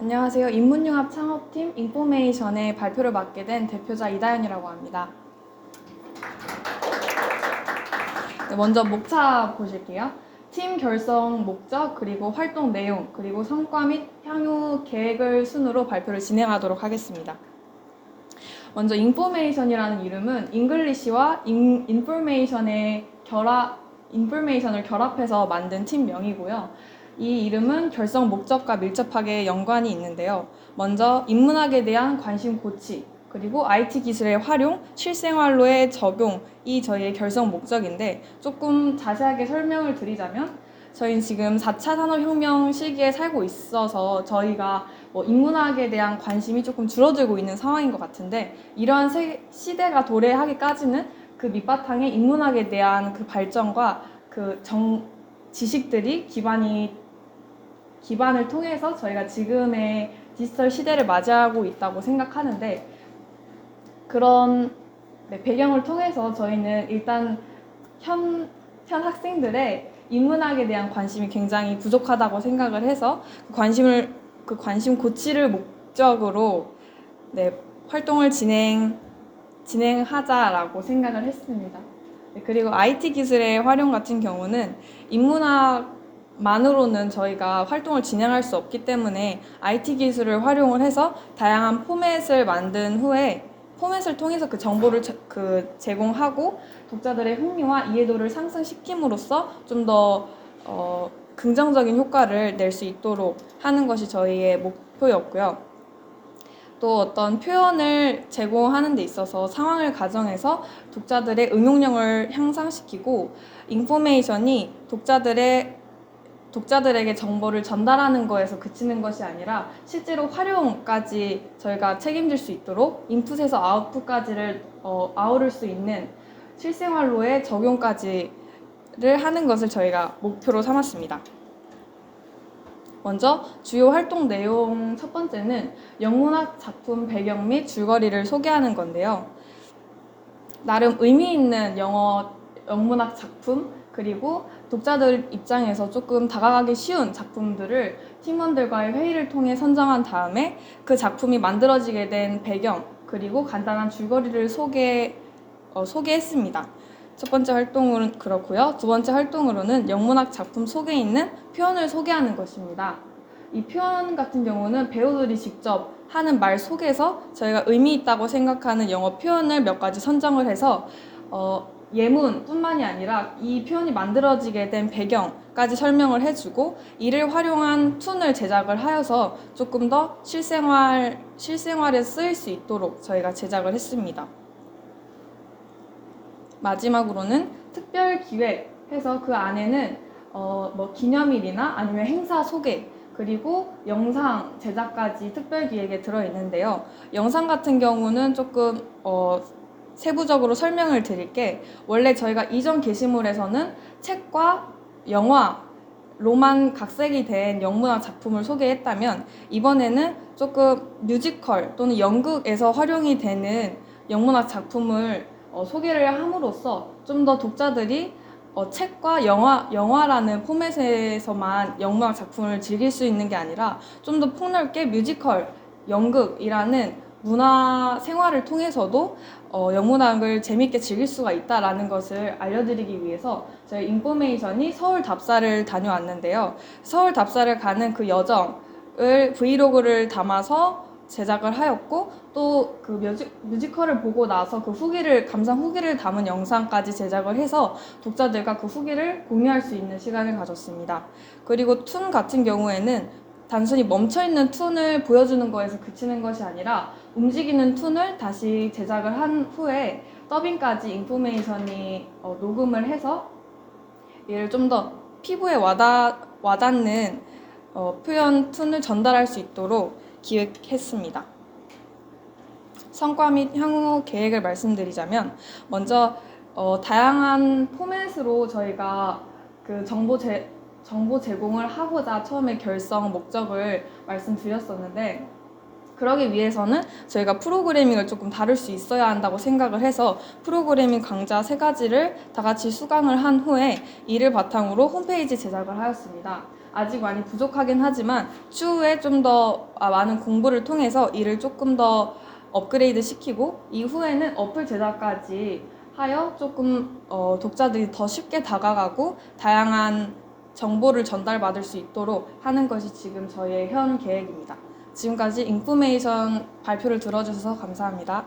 안녕하세요. 인문융합 창업팀 인포메이션의 발표를 맡게 된 대표자 이다연이라고 합니다. 네, 먼저 목차 보실게요. 팀 결성 목적, 그리고 활동 내용, 그리고 성과 및 향후 계획을 순으로 발표를 진행하도록 하겠습니다. 먼저 인포메이션이라는 이름은 잉글리시와 인, 인포메이션의 결합, 인포메이션을 결합해서 만든 팀명이고요. 이 이름은 결성 목적과 밀접하게 연관이 있는데요. 먼저 인문학에 대한 관심 고치, 그리고 IT 기술의 활용, 실생활로의 적용이 저희의 결성 목적인데 조금 자세하게 설명을 드리자면 저희는 지금 4차 산업혁명 시기에 살고 있어서 저희가 뭐 인문학에 대한 관심이 조금 줄어들고 있는 상황인 것 같은데 이러한 세- 시대가 도래하기까지는 그 밑바탕에 인문학에 대한 그 발전과 그 정, 지식들이 기반이 기반을 통해서 저희가 지금의 디지털 시대를 맞이하고 있다고 생각하는데 그런 네, 배경을 통해서 저희는 일단 현, 현 학생들의 인문학에 대한 관심이 굉장히 부족하다고 생각을 해서 그 관심을 그 관심 고치를 목적으로 네, 활동을 진행 진행하자라고 생각을 했습니다. 네, 그리고 IT 기술의 활용 같은 경우는 인문학 만으로는 저희가 활동을 진행할 수 없기 때문에 IT 기술을 활용을 해서 다양한 포맷을 만든 후에 포맷을 통해서 그 정보를 제, 그 제공하고 독자들의 흥미와 이해도를 상승시킴으로써 좀더 어, 긍정적인 효과를 낼 수 있도록 하는 것이 저희의 목표였고요. 또 어떤 표현을 제공하는 데 있어서 상황을 가정해서 독자들의 응용력을 향상시키고 인포메이션이 독자들의 독자들에게 정보를 전달하는 거에서 그치는 것이 아니라 실제로 활용까지 저희가 책임질 수 있도록 인풋에서 아웃풋까지를 어, 아우를 수 있는 실생활로의 적용까지를 하는 것을 저희가 목표로 삼았습니다. 먼저 주요 활동 내용 첫 번째는 영문학 작품 배경 및 줄거리를 소개하는 건데요. 나름 의미 있는 영어 영문학 작품 그리고 독자들 입장에서 조금 다가가기 쉬운 작품들을 팀원들과의 회의를 통해 선정한 다음에 그 작품이 만들어지게 된 배경 그리고 간단한 줄거리를 소개 어, 소개했습니다. 첫 번째 활동은 그렇고요. 두 번째 활동으로는 영문학 작품 속에 있는 표현을 소개하는 것입니다. 이 표현 같은 경우는 배우들이 직접 하는 말 속에서 저희가 의미 있다고 생각하는 영어 표현을 몇 가지 선정을 해서 어, 예문뿐만이 아니라 이 표현이 만들어지게 된 배경까지 설명을 해주고 이를 활용한 툰을 제작을 하여서 조금 더 실생활 실생활에 쓰일 수 있도록 저희가 제작을 했습니다. 마지막으로는 특별 기획해서 그 안에는 어, 뭐 기념일이나 아니면 행사 소개 그리고 영상 제작까지 특별 기획에 들어 있는데요. 영상 같은 경우는 조금 어, 세부적으로 설명을 드릴게. 원래 저희가 이전 게시물에서는 책과 영화 로만 각색이 된 영문학 작품을 소개했다면 이번에는 조금 뮤지컬 또는 연극에서 활용이 되는 영문학 작품을 어, 소개를 함으로써 좀 더 독자들이 어, 책과 영화, 영화라는 포맷에서만 영문학 작품을 즐길 수 있는 게 아니라 좀 더 폭넓게 뮤지컬, 연극이라는 문화 생활을 통해서도 어, 영문학을 재밌게 즐길 수가 있다라는 것을 알려드리기 위해서 저희 인포메이션이 서울 답사를 다녀왔는데요. 서울 답사를 가는 그 여정을 브이로그를 담아서 제작을 하였고 또 그 뮤지, 뮤지컬을 보고 나서 그 후기를 감상 후기를 담은 영상까지 제작을 해서 독자들과 그 후기를 공유할 수 있는 시간을 가졌습니다. 그리고 툰 같은 경우에는 단순히 멈춰 있는 툰을 보여주는 거에서 그치는 것이 아니라 움직이는 툰을 다시 제작을 한 후에 더빙까지 인포메이션이 어, 녹음을 해서 이를 좀 더 피부에 와닿, 와닿는 어, 표현 툰을 전달할 수 있도록 기획했습니다. 성과 및 향후 계획을 말씀드리자면 먼저 어, 다양한 포맷으로 저희가 그 정보 제, 정보 제공을 하고자 처음에 결성 목적을 말씀드렸었는데 그러기 위해서는 저희가 프로그래밍을 조금 다룰 수 있어야 한다고 생각을 해서 프로그래밍 강좌 세 가지를 다 같이 수강을 한 후에 이를 바탕으로 홈페이지 제작을 하였습니다. 아직 많이 부족하긴 하지만 추후에 좀 더 많은 공부를 통해서 이를 조금 더 업그레이드 시키고 이후에는 어플 제작까지 하여 조금 어, 독자들이 더 쉽게 다가가고 다양한 정보를 전달받을 수 있도록 하는 것이 지금 저희의 현 계획입니다. 지금까지 인포메이션 발표를 들어주셔서 감사합니다.